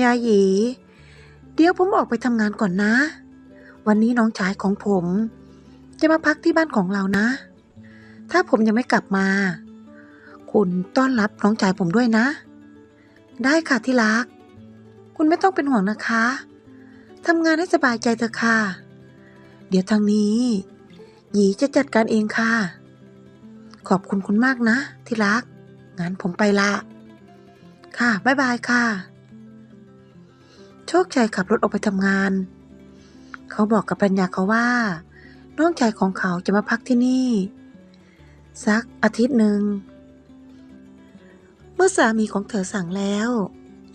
ยาหยี เดี๋ยวผมออกไปทำงานก่อนนะ วันนี้น้องชายของผม จะมาพักที่บ้านของเรานะ ถ้าผมยังไม่กลับมา คุณต้อนรับน้องชายผมด้วยนะ ได้ค่ะที่รัก คุณไม่ต้องเป็นห่วงนะคะทำงานให้สบายใจเถอะค่ะ เดี๋ยวทางนี้ หยีจะจัดการเองค่ะ ขอบคุณคุณมากนะ ที่รักงั้นผมไปละ ค่ะ บ๊ายบายค่ะ โชคชัยขับรถออกไปทำงาน เขาบอกกับปัญญาเขาว่า น้องชายของเขาจะมาพักที่นี่ สักอาทิตย์หนึ่ง เมื่อสามีของเธอสั่งแล้ว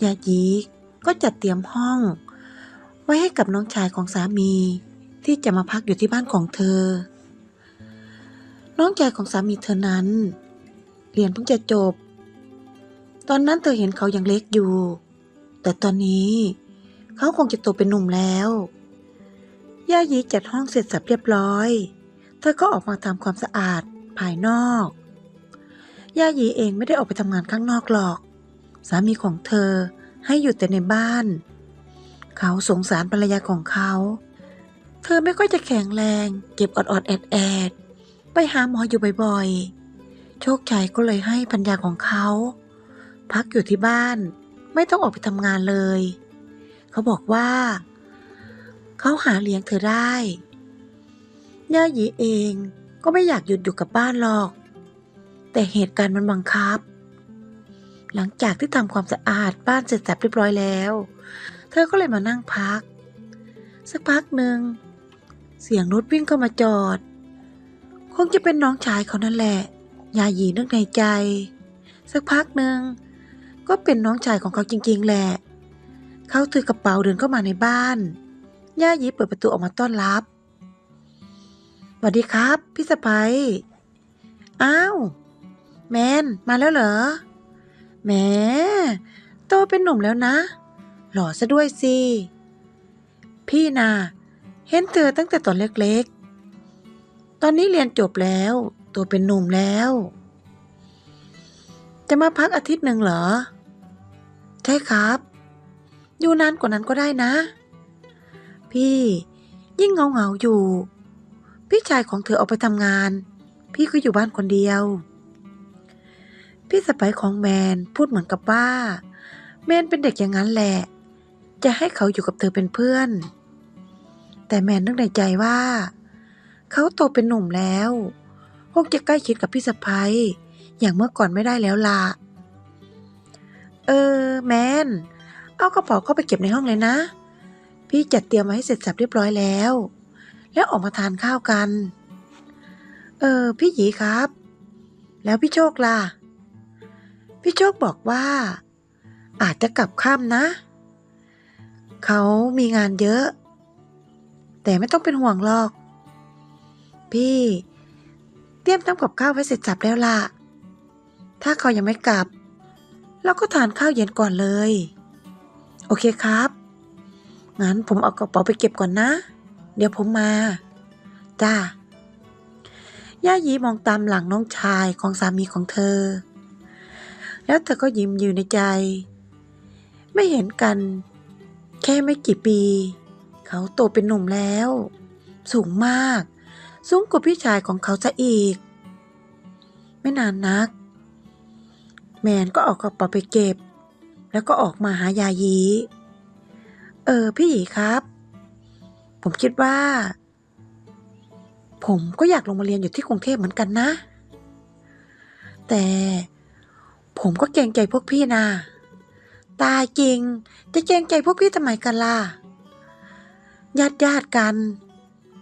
ยายีก็จัดเตรียมห้อง ไว้ให้กับน้องชายของสามีที่จะมาพักอยู่ที่บ้านของเธอ น้องชายของสามีเธอนั้น เรียนเพิ่งจะจบ ตอนนั้นเธอเห็นเขายังเล็กอยู่ แต่ตอนนี้ เขาคงจะโตเป็นหนุ่มแล้ว ย่ายีจัดห้องเสร็จสับเรียบร้อย เธอก็ออกมาทำความสะอาดภายนอก ย่ายีเองไม่ได้ออกไปทำงานข้างนอกหรอก สามีของเธอให้อยู่แต่ในบ้าน เขาสงสารภรรยาของเขา เธอไม่ค่อยจะแข็งแรง เก็บอดอดๆแอดแอดๆไปหาหมออยู่บ่อยๆ โชคชัยก็เลยให้พัญญาของเขา พักอยู่ที่บ้านไม่ต้องออกไปทำงานเลย เขาบอกว่า เขาหาเลี้ยงเธอได้ ย่าหยีเองก็ไม่อยากหยุดอยู่กับบ้านหรอก แต่เหตุการณ์มันบังคับ หลังจากที่ทำความสะอาดบ้านเสร็จสับเรียบร้อยแล้ว เธอก็เลยมานั่งพัก สักพักหนึ่งเสียงรถวิ่งเข้ามาจอด คงจะเป็นน้องชายเขานั่นแหละ ยาหยีนึกในใจ สักพักหนึ่งก็เป็นน้องชายของเขาจริง ๆ แหละ เขาถือกระเป๋าเดินเข้ามาในบ้าน ย่าหยีเปิดประตูออกมาต้อนรับสวัสดีครับ พี่สะพ้ยอ้าว แมน มาแล้วเหรอ แหม โตเป็นหนุ่มแล้วนะ หล่อซะด้วยสิ พี่นาเห็นเธอตั้งแต่ตอนเล็กๆ ตอนนี้เรียนจบแล้ว ตัวเป็นหนุ่มแล้ว จะมาพักอาทิตย์หนึ่งเหรอ ใช่ครับ อยู่นานกว่านั้นก็ได้นะ พี่ยิ่งเงาเงาอยู่ พี่ชายของเธอออกไปทำงาน พี่ก็อยู่บ้านคนเดียว พี่สะใภ้ของแมนพูดเหมือนกับว่า แมนเป็นเด็กอย่างนั้นแหละ จะให้เขาอยู่กับเธอเป็นเพื่อน แต่แมนนึกในใจว่า เขาโตเป็นหนุ่มแล้วคงจะใกล้ชิดกับพี่สะใภ้อย่างเมื่อก่อนไม่ได้แล้วล่ะเออ แมน เอากระเป๋าเข้าไปเก็บในห้องเลยนะ พี่จัดเตรียมไว้ให้เสร็จสับเรียบร้อยแล้ว แล้วออกมาทานข้าวกัน เออ พี่หยีครับ แล้วพี่โชคล่ะ พี่โชคบอกว่า อาจจะกลับค่ำนะ เขามีงานเยอะ แต่ไม่ต้องเป็นห่วงหรอก พี่เตรียมทำกับข้าวไว้เสร็จสับแล้วล่ะ ถ้าเขายังไม่กลับ เราก็ทานข้าวเย็นก่อนเลย โอเคครับ งั้นผมเอากระเป๋าไปเก็บก่อนนะ เดี๋ยวผมมา จ้า ย่ายีมองตามหลังน้องชายของสามีของเธอ แล้วเธอก็ยิ้มอยู่ในใจ ไม่เห็นกัน แค่ไม่กี่ปี เขาโตเป็นหนุ่มแล้ว สูงมาก สูงกว่าพี่ชายของเขาซะอีก ไม่นานนัก แมนก็เออกกระเป๋าไปเก็บ แล้วก็ออกมาหายายี เออ พี่หยีครับ ผมคิดว่า ผมก็อยากลงมาเรียนอยู่ที่กรุงเทพเหมือนกันนะ แต่ผมก็เกรงใจพวกพี่นะ ตายจริง จะเกรงใจพวกพี่ทำไมกันล่ะ ญาติญาติกัน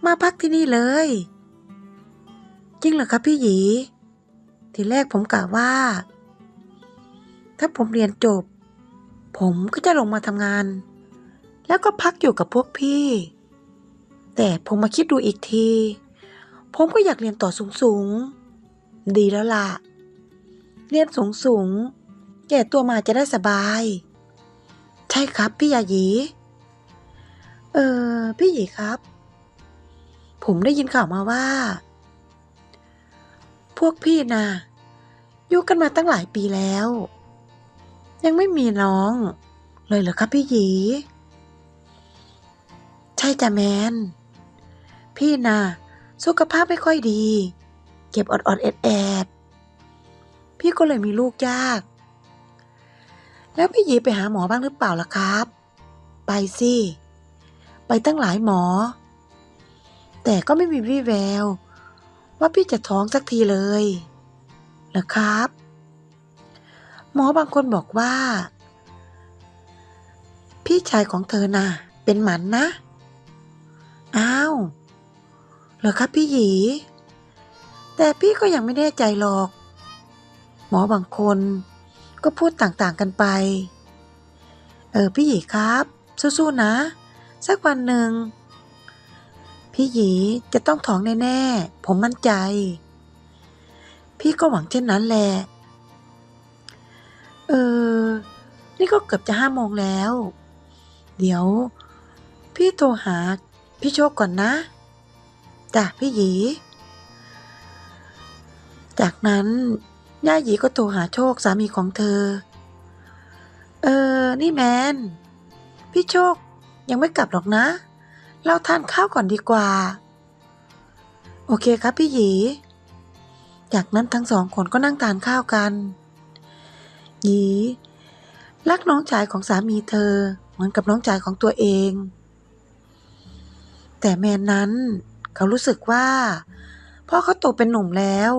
มาพักที่นี่เลย จริงเหรอครับพี่หยี ทีแรกผมกะว่า ถ้าผมเรียนจบ ผมก็จะลงมาทำงาน แล้วก็พักอยู่กับพวกพี่ แต่ผมมาคิดดูอีกที ผมก็อยากเรียนต่อสูงๆ ดีแล้วล่ะ เรียนสูงๆ แก่ตัวมาจะได้สบาย ใช่ครับพี่ยายี เออพี่หยีครับ ผมได้ยินข่าวมาว่า พวกพี่นะอยู่กันมาตั้งหลายปีแล้ว ยังไม่มีน้อง เลยเหรอครับพี่หยี ใช่จ้ะแมน พี่น่ะสุขภาพไม่ค่อยดี เก็บอดๆแอดแอดพี่ก็เลยมีลูกยาก แล้วพี่หยีไปหาหมอบ้างหรือเปล่าล่ะครับ ไปสิ ไปตั้งหลายหมอ แต่ก็ไม่มีวี่แวว ว่าพี่จะท้องสักทีเลยเหรอครับ หมอบางคนบอกว่า พี่ชายของเธอน่ะ เป็นหมันนะ อ้าวเหรอครับพี่หยี แต่พี่ก็ยังไม่แน่ใจหรอก หมอบางคนก็พูดต่างๆกันไป เออพี่หยีครับ สู้ๆนะ สักวันหนึ่ง พี่หยีจะต้องท้องแน่ๆ ผมมั่นใจ พี่ก็หวังเช่นนั้นแหละ เออ นี่ก็เกือบจะห้าโมงแล้ว เดี๋ยว พี่โทรหาพี่โชคก่อนนะจ้ะพี่หยี จากนั้นย่าหยีก็โทรหาโชคสามีของเธอ เออ นี่แมน พี่โชคยังไม่กลับหรอกนะ เราทานข้าวก่อนดีกว่า โอเคครับพี่หยี จากนั้นทั้งสองคนก็นั่งทานข้าวกัน ยีรักน้องชายของสามีเธอ เหมือนกับน้องชายของตัวเอง แต่แมนนั้นเขารู้สึกว่า พ่อเขาโตเป็นหนุ่มแล้ว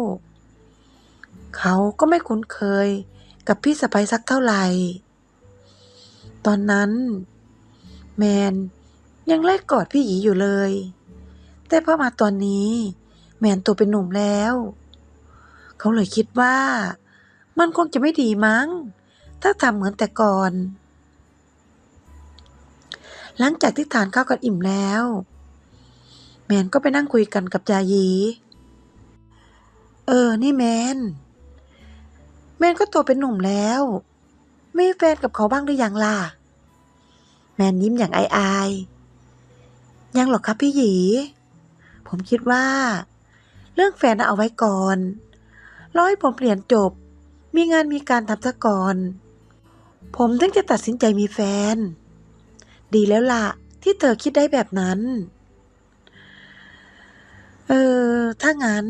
เขาก็ไม่คุ้นเคยกับพี่สะใภ้สักเท่าไหร่ ตอนนั้น แมนยังไล่กอดพี่หยีอยู่เลย แต่พอมาตอนนี้ แมนโตเป็นหนุ่มแล้ว เขาเลยคิดว่า มันคงจะไม่ดีมั้ง ถ้าทำเหมือนแต่ก่อน หลังจากที่ทานข้าวกันอิ่มแล้ว แมนก็ไปนั่งคุยกันกับยายี เออ นี่แมน แมนก็โตเป็นหนุ่มแล้ว มีแฟนกับเขาบ้างหรือยังล่ะ แมนยิ้มอย่างอายยๆยังหรอกครับพี่หยี ผมคิดว่า เรื่องแฟนเอาไว้ก่อนรอให้ผมเรียนจบ มีงานมีการทำซะก่อน ผมถึงจะตัดสินใจมีแฟน ดีแล้วล่ะ ที่เธอคิดได้แบบนั้น เออ ถ้างั้น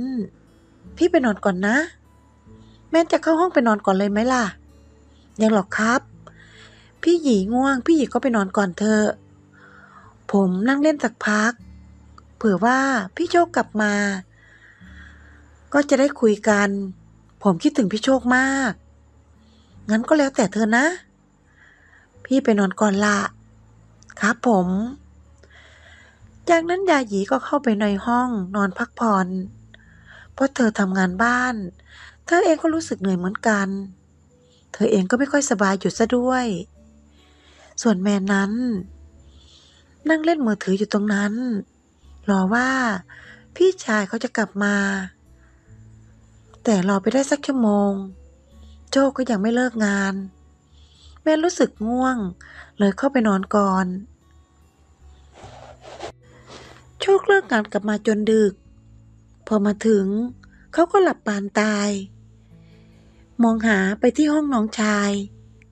พี่ไปนอนก่อนนะ แม่จะเข้าห้องไปนอนก่อนเลยไหมล่ะ ยังหรอกครับ พี่หยีง่วง พี่หยีก็ไปนอนก่อนเถอะผมนั่งเล่นสักพัก เผื่อว่าพี่โชคกลับมา ก็จะได้คุยกัน ผมคิดถึงพี่โชคมาก งั้นก็แล้วแต่เธอนะ พี่ไปนอนก่อนละครับผม จากนั้นยาหยีก็เข้าไปในห้องนอนพักผ่อน เพราะเธอทำงานบ้าน เธอเองก็รู้สึกเหนื่อยเหมือนกัน เธอเองก็ไม่ค่อยสบายอยู่ซะด้วย ส่วนแม่นั้น นั่งเล่นมือถืออยู่ตรงนั้น รอว่าพี่ชายเขาจะกลับมา แต่รอไปได้สักชั่วโมง โจก็ยังไม่เลิกงาน แม่รู้สึกง่วง เลยเข้าไปนอนก่อน โชคเลิกงานกลับมาจนดึก พอมาถึง เขาก็หลับปานตาย มองหาไปที่ห้องน้องชาย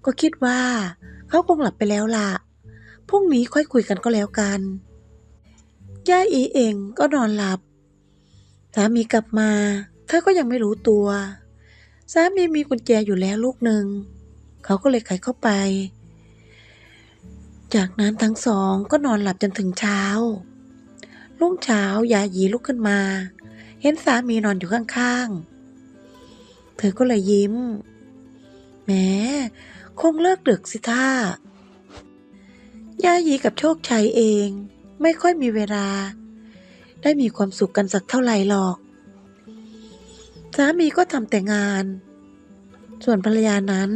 ก็คิดว่า เขาคงหลับไปแล้วล่ะพรุ่งนี้ค่อยคุยกันก็แล้วกันย่าอีเองก็นอนหลับสามีกลับมา เธอก็ยังไม่รู้ตัวสามีมีกุญแจอยู่แล้วลูกหนึ่ง เขาก็เลยไขเข้าไป จากนั้นทั้งสองก็นอนหลับจนถึงเช้า รุ่งเช้ายาหยีลุกขึ้นมา เห็นสามีนอนอยู่ข้างๆ เธอก็เลยยิ้ม แหม คงเลิกดึกสิท่ายาหยีกับโชคชัยเอง ไม่ค่อยมีเวลา ได้มีความสุขกันสักเท่าไหร่หรอก สามีก็ทำแต่งาน ส่วนภรรยานั้น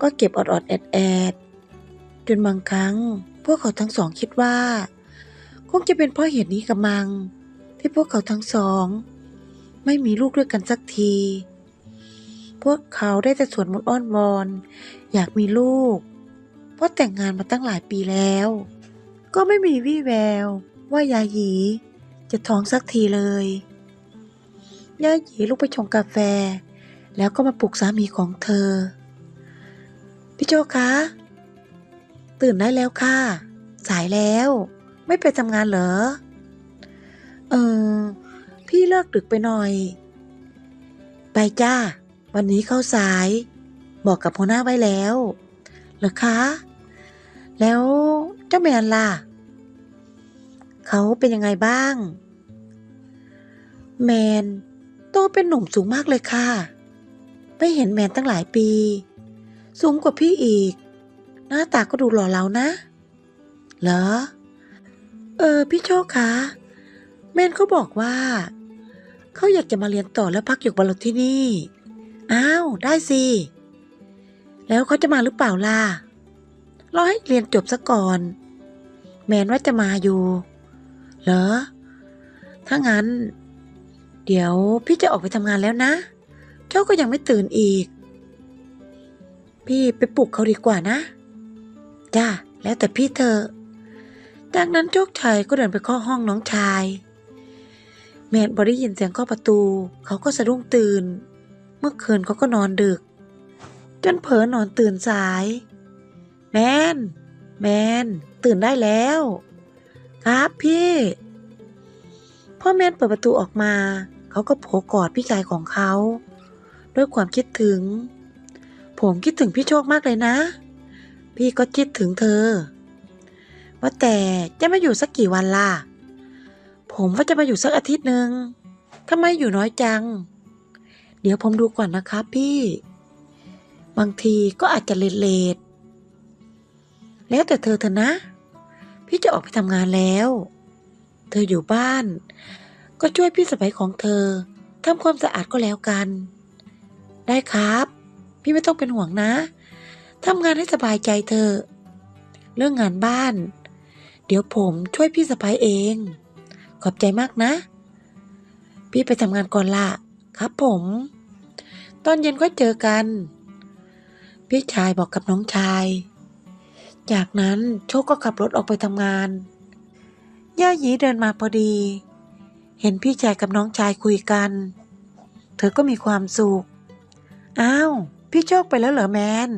ก็เก็บอดๆแอดแอดจนบางครั้ง พวกเขาทั้งสองคิดว่า คงจะเป็นเพราะเหตุนี้กับมัง ที่พวกเขาทั้งสอง ไม่มีลูกด้วยกันสักที พวกเขาได้แต่สวดมนต์อ้อนวอน อยากมีลูก เพราะแต่งงานมาตั้งหลายปีแล้ว ก็ไม่มีวี่แววว่ายาหยี จะท้องสักทีเลย ยาหยีลุกไปชงกาแฟ แล้วก็มาปลุกสามีของเธอ พี่โจคะ ตื่นได้แล้วค่ะ สายแล้ว ไม่ไปทำงานเหรอ เออ พี่เลิกดึกไปหน่อย ไปจ้า วันนี้เข้าสาย บอกกับหัวหน้าไว้แล้ว เหรอคะ แล้วเจ้าแมนล่ะ เขาเป็นยังไงบ้าง แมน โตเป็นหนุ่มสูงมากเลยค่ะ ไม่เห็นแมนตั้งหลายปี สูงกว่าพี่อีก หน้าตาก็ดูหล่อเหลานะ เหรอ เออ พี่โชคคะแมนเขาบอกว่า เขาอยากจะมาเรียนต่อและพักอยู่กับเราที่นี่ อ้าว ได้สิ แล้วเขาจะมาหรือเปล่าล่ะรอให้เรียนจบซะก่อน แมนว่าจะมาอยู่ เหรอ ถ้างั้น เดี๋ยวพี่จะออกไปทำงานแล้วนะ เจ้าก็ยังไม่ตื่นอีก พี่ไปปลุกเขาดีกว่านะ จ้าแล้วแต่พี่เธอ จากนั้นโชคชัยก็เดินไปเคาะห้องน้องชาย แมนพอได้ยินเสียงเคาะประตู เขาก็สะดุ้งตื่น เมื่อคืนเขาก็นอนดึก จนเผลอนอนตื่นสาย แมน แมน ตื่นได้แล้ว ครับพี่พ่อแมนเปิดประตูออกมา เขาก็โผกอดพี่ชายของเขา ด้วยความคิดถึง ผมคิดถึงพี่โชคมากเลยนะ พี่ก็คิดถึงเธอ ว่าแต่จะมาอยู่สักกี่วันล่ะ ผมว่าจะมาอยู่สักอาทิตย์หนึ่งทำไมอยู่น้อยจัง เดี๋ยวผมดูก่อนนะครับพี่ บางทีก็อาจจะเลทเลทๆแล้วแต่เธอเถอะนะ พี่จะออกไปทำงานแล้ว เธออยู่บ้าน ก็ช่วยพี่สะใภ้ของเธอทำความสะอาดก็แล้วกัน ได้ครับ พี่ไม่ต้องเป็นห่วงนะทำงานให้สบายใจเธอ เรื่องงานบ้าน เดี๋ยวผมช่วยพี่สะใภ้เอง ขอบใจมากนะ พี่ไปทำงานก่อนละครับผม ตอนเย็นก็เจอกัน พี่ชายบอกกับน้องชาย จากนั้นโชคก็ขับรถออกไปทำงาน ย่าหยีเดินมาพอดี เห็นพี่ชายกับน้องชายคุยกัน เธอก็มีความสุข อ้าว พี่โชคไปแล้วเหรอแมน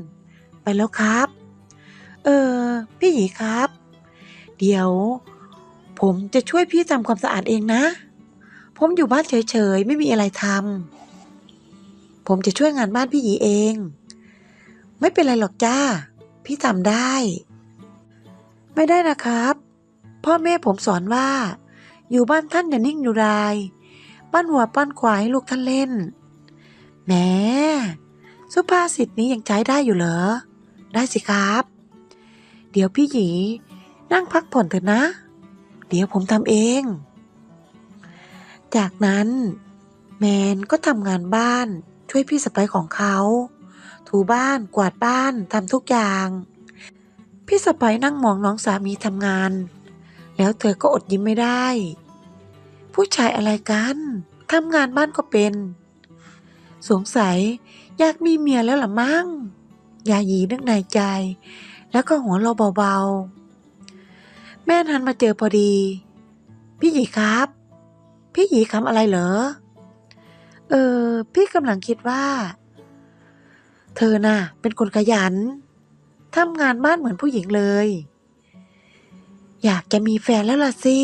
ไปแล้วครับ เออ พี่หยีครับ เดี๋ยว ผมจะช่วยพี่ทำความสะอาดเองนะ ผมอยู่บ้านเฉยๆ ไม่มีอะไรทำ ผมจะช่วยงานบ้านพี่หยีเอง ไม่เป็นไรหรอกจ้า พี่ทำได้ ไม่ได้นะครับ พ่อแม่ผมสอนว่า อยู่บ้านท่านอย่านิ่งอยู่รายปั้นหัวปั้นควายให้ลูกท่านเล่นแหมสุภาษิตนี้ยังใช้ได้อยู่เหรอ ได้สิครับ เดี๋ยวพี่หยีนั่งพักผ่อนเถอะนะ เดี๋ยวผมทำเอง จากนั้น แมนก็ทำงานบ้านช่วยพี่สะใภ้ของเขา ถูบ้านกวาดบ้านทำทุกอย่าง พี่สะใภ้นั่งมองน้องสามีทำงาน แล้วเธอก็อดยิ้มไม่ได้ ผู้ชายอะไรกันทำงานบ้านก็เป็น สงสัยอยากมีเมียแล้วล่ะมั้งยาหยีนึกในใจ แล้วก็หัวเราเบาๆ แม่นันมาเจอพอดี พี่หยีครับ พี่หยีคำอะไรเหรอ เออ พี่กำลังคิดว่า เธอน่ะ เป็นคนขยันทำงานบ้านเหมือนผู้หญิงเลย อยากจะมีแฟนแล้วล่ะสิ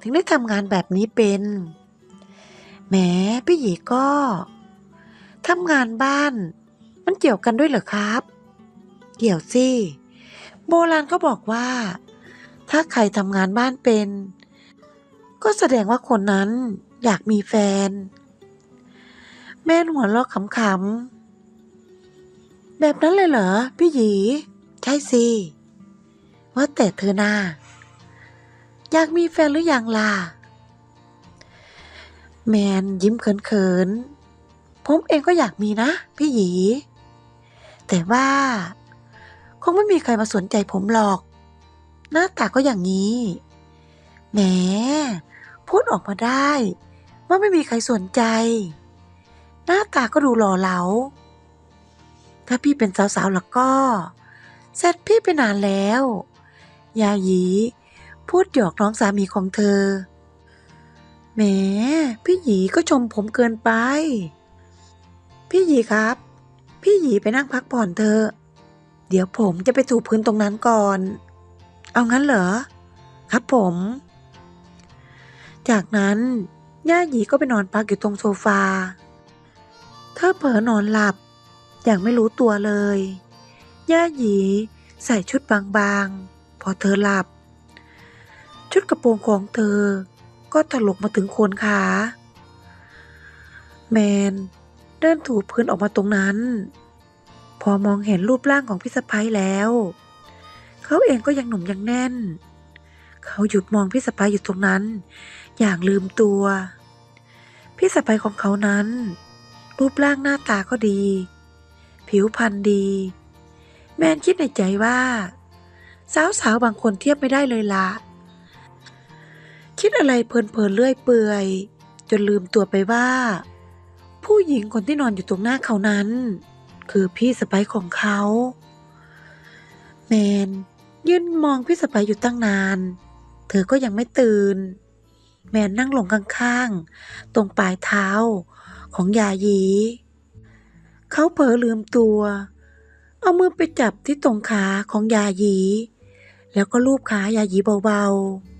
ถึงได้ทำงานแบบนี้เป็นแหมพี่หยีก็ทำงานบ้าน มันเกี่ยวกันด้วยเหรอครับ เกี่ยวสิ โบราณก็บอกว่า ถ้าใครทำงานบ้านเป็น ก็แสดงว่าคนนั้นอยากมีแฟน แม่หัวเราะขำๆ แบบนั้นเลยเหรอ พี่หยี ใช่สิ ว่าแต่เธอหนา อยากมีแฟนหรือยังล่ะ แมนยิ้มเขินๆ ผมเองก็อยากมีนะ พี่หยี แต่ว่า คงไม่มีใครมาสนใจผมหรอก หน้าตาก็อย่างนี้ แหม พูดออกมาได้ว่าไม่มีใครสนใจ หน้าตาก็ดูหล่อเหลา ถ้าพี่เป็นสาวๆแล้วก็เสร็จพี่ไปนานแล้ว ยาหยี พูดหยอกน้องสามีของเธอ แหม พี่หยีก็ชมผมเกินไป พี่หยีครับ พี่หยีไปนั่งพักผ่อนเถอะเดี๋ยวผมจะไปถูพื้นตรงนั้นก่อน เอางั้นเหรอ ครับผม จากนั้นย่าหยีก็ไปนอนพักอยู่ตรงโซฟา เธอเผลอนอนหลับ อย่างไม่รู้ตัวเลย ย่าหยีใส่ชุดบางๆ พอเธอหลับ ชุดกระโปรงของเธอ ก็ถลกมาถึงโคนขา แมนเดินถูพื้นออกมาตรงนั้น พอมองเห็นรูปร่างของพี่สะพ้ยแล้ว เขาเองก็ยังหนุ่มยังแน่น เขาหยุดมองพี่สะพ้ยอยู่ตรงนั้น อย่างลืมตัว พี่สะพ้ยของเขานั้น รูปร่างหน้าตาก็ดี ผิวพรรณดี แมนคิดในใจว่า สาวๆบางคนเทียบไม่ได้เลยละ คิดอะไรเพลินๆเลื่อยเปื่อย จนลืมตัวไปว่า ผู้หญิงคนที่นอนอยู่ตรงหน้าเขานั้น คือพี่สะใภ้ของเขาแมนยืนมองพี่สะใภ้อยู่ตั้งนาน เธอก็ยังไม่ตื่น แมนนั่งลงข้างๆ ตรงปลายเท้าของยายี เขาเผลอลืมตัว เอามือไปจับที่ตรงขาของยายี แล้วก็ลูบขายายีเบาๆ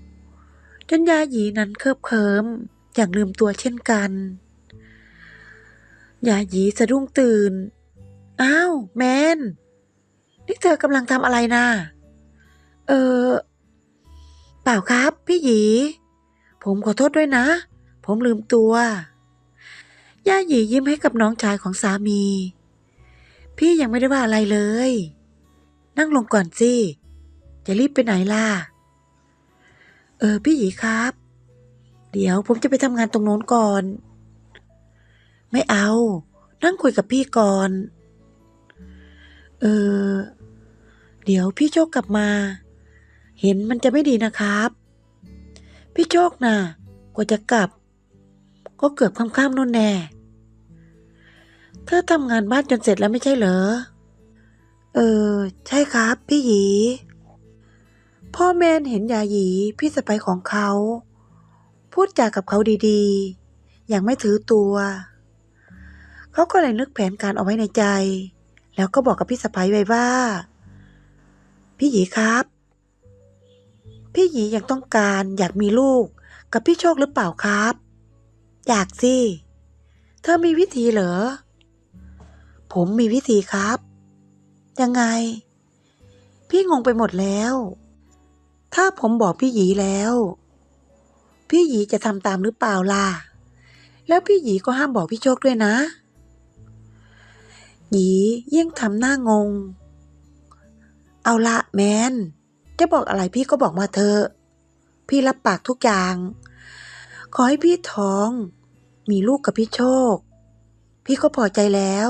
จนยาหยีนั้นเคิบเคิมอย่างลืมตัวเช่นกัน ยาหยีสะดุ้งตื่น อ้าว แมน นี่เธอกำลังทำอะไรนะ่ะ เออ เปล่าครับ พี่หยี ผมขอโทษด้วยนะ ผมลืมตัว ย่าหยียิ้มให้กับน้องชายของสามี พี่ยังไม่ได้ว่าอะไรเลย นั่งลงก่อนสิ จะรีบไปไหนล่ะ เออพี่หยีครับ เดี๋ยวผมจะไปทำงานตรงโน้นก่อน ไม่เอา นั่งคุยกับพี่ก่อน เออ เดี๋ยวพี่โชคกลับมา เห็นมันจะไม่ดีนะครับ พี่โชคน่ะ กว่าจะกลับ ก็เกือบค่ำๆนู่นแน่เธอทำงานบ้านจนเสร็จแล้วไม่ใช่เหรอ เออ ใช่ครับ พี่หยี พ่อแมนเห็นยาหยีพี่สะใภ้ของเขา พูดจากับเขาดีๆ อย่างไม่ถือตัว เขาก็เลยนึกแผนการเอาไว้ในใจ แล้วก็บอกกับพี่สะใภ้ไว้ว่า พี่หยีครับ พี่หยียังต้องการอยากมีลูกกับพี่โชคหรือเปล่าครับ อยากสิ เธอมีวิธีเหรอ ผมมีวิธีครับ ยังไง พี่งงไปหมดแล้ว ถ้าผมบอกพี่หยีแล้ว พี่หยีจะทำตามหรือเปล่าล่ะ แล้วพี่หยีก็ห้ามบอกพี่โชคด้วยนะ หยียิ่งทำหน้างง เอาละแมน จะบอกอะไรพี่ก็บอกมาเถอะ พี่รับปากทุกอย่าง ขอให้พี่ท้อง มีลูกกับพี่โชค พี่ก็พอใจแล้ว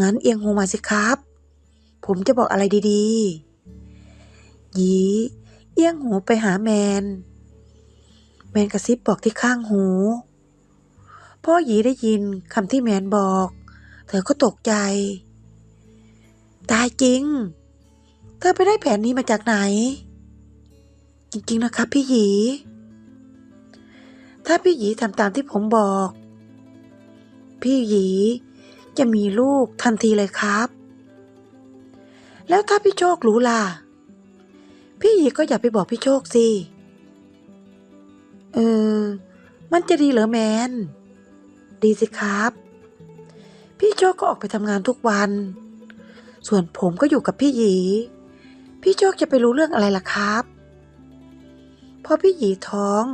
งั้นเอียงหูมาสิครับ ผมจะบอกอะไรดี ๆ ยีเอียงหูไปหาแมน แมนกระซิบบอกที่ข้างหู พ่อหยีได้ยินคำที่แมนบอก เธอก็ตกใจ ตายจริง เธอไปได้แผนนี้มาจากไหน จริงๆนะครับพี่หยี ถ้าพี่หยีทำตามที่ผมบอก พี่หยีจะมีลูกทันทีเลยครับ แล้วถ้าพี่โชครู้ล่ะ พี่หยีก็อย่าไปบอกพี่โชคสิ เออ มันจะดีเหรอแมน ดีสิครับ พี่โชคก็ออกไปทำงานทุกวัน ส่วนผมก็อยู่กับพี่หยี พี่โชคจะไปรู้เรื่องอะไรล่ะครับพอพี่หยีท้อง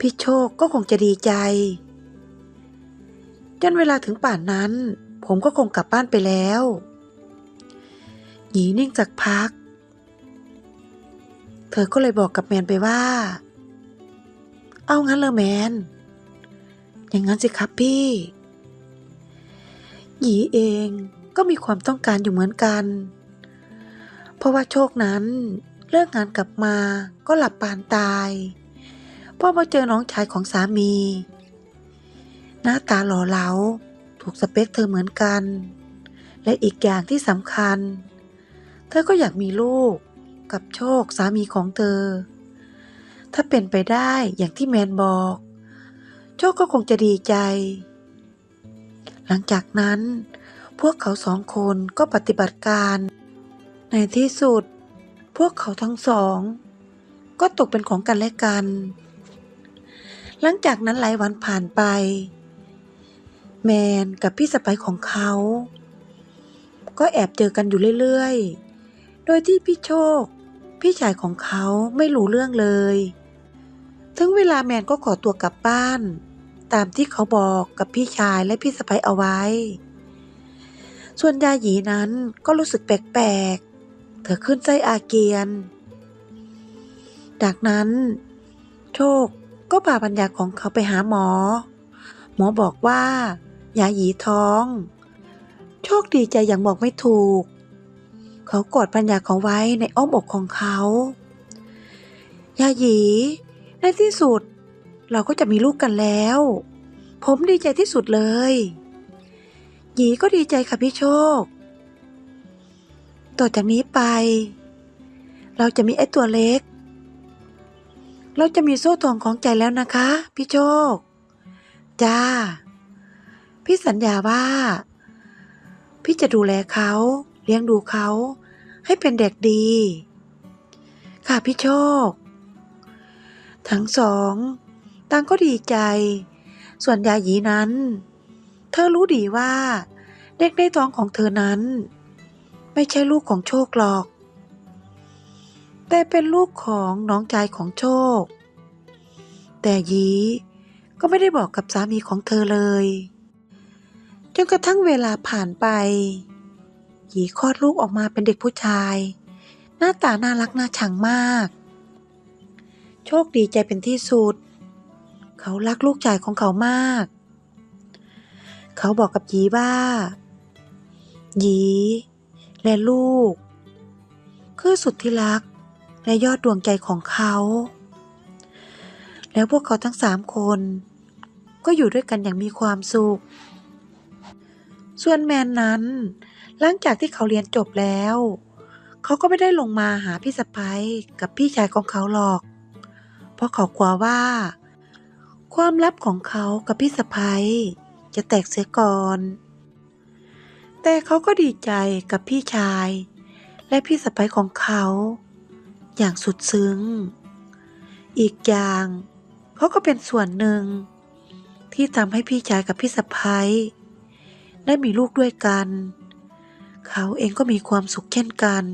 พี่โชคก็คงจะดีใจ จนเวลาถึงป่านนั้น ผมก็คงกลับบ้านไปแล้วหยีนิ่งจากพัก เธอก็เลยบอกกับแมนไปว่า เอางั้นเลยแมน อย่างนั้นสิครับพี่ หยีเองก็มีความต้องการอยู่เหมือนกัน เพราะว่าโชคนั้นเลิกงานกลับมาก็หลับปานตายพอมาเจอน้องชายของสามี หน้าตาหล่อเหลาถูกสเปคเธอเหมือนกัน และอีกอย่างที่สำคัญ เธอก็อยากมีลูก กับโชคสามีของเธอ ถ้าเป็นไปได้อย่างที่แมนบอก โชคก็คงจะดีใจ หลังจากนั้น พวกเขาสองคนก็ปฏิบัติการ ในที่สุด พวกเขาทั้งสอง ก็ตกเป็นของกันและกัน หลังจากนั้นหลายวันผ่านไป แมนกับพี่สะใภ้ของเขาก็แอบเจอกันอยู่เรื่อยๆ โดยที่พี่โชค พี่ชายของเขาไม่รู้เรื่องเลย ถึงเวลาแมนก็ขอตัวกลับบ้าน ตามที่เขาบอกกับพี่ชายและพี่สะใภ้เอาไว้ ส่วนยาหยีนั้นก็รู้สึกแปลกๆ เธอขึ้นไส้อาเกียน จากนั้น โชคก็พาปัญญาของเขาไปหาหมอ หมอบอกว่ายาหยีท้อง โชคดีใจอย่างบอกไม่ถูก เขากอดปัญญาเขาไว้ในอ้อมอกของเขายาหยีในที่สุด เราก็จะมีลูกกันแล้ว ผมดีใจที่สุดเลย หยีก็ดีใจค่ะพี่โชค ต่อจากนี้ไป เราจะมีไอ้ตัวเล็ก เราจะมีโซ่ทองของใจแล้วนะคะ พี่โชค จ้า พี่สัญญาว่า พี่จะดูแลเขา เลี้ยงดูเขาให้เป็นเด็กดี ค่ะพี่โชค ทั้งสองต่างก็ดีใจ ส่วนยาหยีนั้น เธอรู้ดีว่า เด็กในท้องของเธอนั้น ไม่ใช่ลูกของโชคหรอก แต่เป็นลูกของน้องชายของโชค แต่หยีก็ไม่ได้บอกกับสามีของเธอเลยจนกระทั่งเวลาผ่านไป ยีคลอดลูกออกมาเป็นเด็กผู้ชาย หน้าตาน่ารักน่าชังมาก โชคดีใจเป็นที่สุด เขารักลูกชายของเขามาก เขาบอกกับหยีว่าหยีและลูก คือสุดที่รักและยอดดวงใจของเขา แล้วพวกเขาทั้งสามคน ก็อยู่ด้วยกันอย่างมีความสุข ส่วนแมนนั้น หลังจากที่เขาเรียนจบแล้ว เขาก็ไม่ได้ลงมาหาพี่สะพ้ยกับพี่ชายของเขาหรอก เพราะเขากลัวว่า ความลับของเขากับพี่สะพ้ยจะแตกเสียก่อน แต่เขาก็ดีใจกับพี่ชาย และพี่สะพ้ยของเขา อย่างสุดซึ้ง อีกอย่างเขาก็เป็นส่วนหนึ่ง ที่ทำให้พี่ชายกับพี่สะพ้ยได้มีลูกด้วยกัน เขาเองก็มีความสุขเช่นกัน